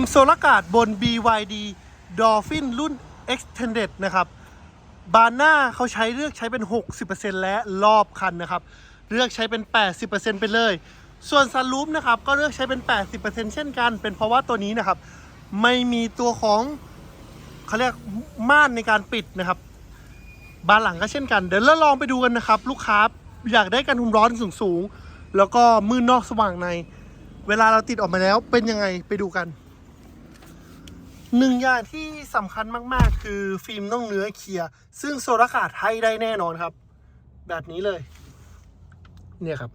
มโซลากาดบน BYD Dolphin รุ่น Extended นะครับ บานหน้าเขาใช้เลือกใช้เป็น 60%และรอบคันนะครับ เลือกใช้เป็น 80%ไปเลย ส่วนซันรูฟนะครับ ก็เลือกใช้เป็น 80%เช่นกัน เป็นเพราะว่าตัวนี้นะครับ ไม่มีตัวของเขาเรียกม่านในการปิดนะครับ บานหลังก็เช่นกัน เดี๋ยวเราลองไปดูกันนะครับ ลูกค้าอยากได้การทุมร้อนสูงๆ แล้วก็มืดนอกสว่างใน เวลาเราติดออกมาแล้วเป็นยังไงไปดูกัน หนึ่งอย่างที่สำคัญมากๆ คือฟิล์มต้องเนื้อเคลียร์ ซึ่งโซลาการ์ดให้ได้แน่นอนครับ แบบนี้เลย เนี่ยครับ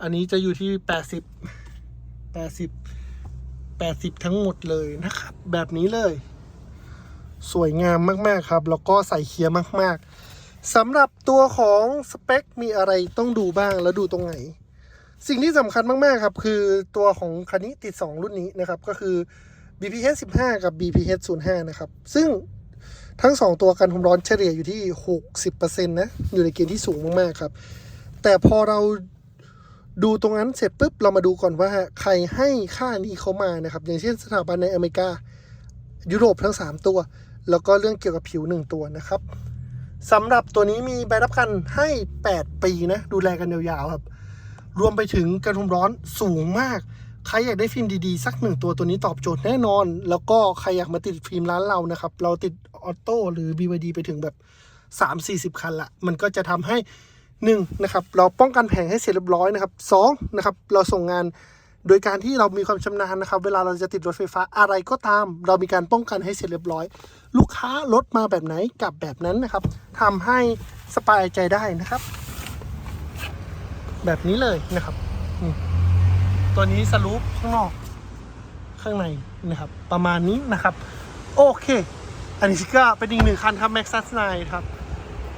อันนี้จะอยู่ที่ 80 80 80 ทั้งหมดเลยนะครับ แบบนี้เลย สวยงามมากๆครับ แล้วก็ใส่เคลียร์มากๆสำหรับตัวของสเปค มีอะไรต้องดูบ้างแล้วดูตรงไหน สิ่งที่สำคัญมากๆครับ คือตัวของคันนี้ติด 2 รุ่นนี้นะครับก็คือ BPH 15 กับ BPH 05 นะครับ ซึ่งทั้ง 2 ตัวกันความร้อนเฉลี่ยอยู่ที่ 60%นะ อยู่ในเกณฑ์ที่สูงมาก ๆ ครับ แต่พอเราดูตรงนั้นเสร็จปุ๊บ เรามาดูก่อนว่าใครให้ค่านี้เขามานะครับ อย่างเช่นสถาบันในอเมริกา ยุโรปทั้ง 3 ตัว แล้วก็เรื่องเกี่ยวกับผิว 1 ตัวนะครับสำหรับตัวนี้มีใบรับประกันให้ 8 ปีนะ ดูแลกันยาวๆครับ รวมไปถึงกรทุมร้อนสูงมาก ใครอยากได้ฟิล์มดีๆ สักหนึ่งตัวตัวนี้ตอบโจทย์แน่นอน แล้วก็ใครอยากมาติดฟิล์มร้านเรานะครับ เราติดออโต้หรือ BYD ไปถึงแบบ 3-40 คันละ มันก็จะทำให้ 1. นะครับ เราป้องกันแผงให้เสร็จเรียบร้อยนะครับ 2. นะครับ เราส่งงานโดยการที่เรามีความชำนาญนะครับ เวลาเราจะติดรถไฟฟ้าอะไรก็ตาม เรามีการป้องกันให้เสร็จเรียบร้อย ลูกค้ารถมาแบบไหนกลับแบบนั้นนะครับทำให้สบายใจได้นะครับ แบบนี้เลยนะครับอื ตัวนี้สรูปข้างนอก ข้างในนะครับ ประมาณนี้นะครับ โอเค อันนี้ก็เป็นอีกหนึ่งคันครับ Maxus 9ครับ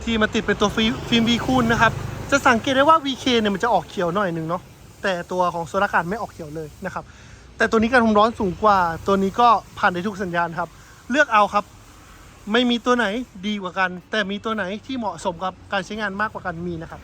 ที่มาติดเป็นตัวฟิล์มฟิล์ม V คูณนะครับ จะสังเกตได้ว่า VK เนี่ยมันจะออกเขียวหน่อยหนึ่งเนาะแต่ตัวของโซลาร์การ์ดไม่ออกเขียวเลยนะครับ แต่ตัวนี้การความร้อนสูงกว่า ตัวนี้ก็ผ่านได้ทุกสัญญาณครับ เลือกเอาครับ ไม่มีตัวไหนดีกว่ากัน แต่มีตัวไหนที่เหมาะสมกับการใช้งานมากกว่ากันมีนะครับ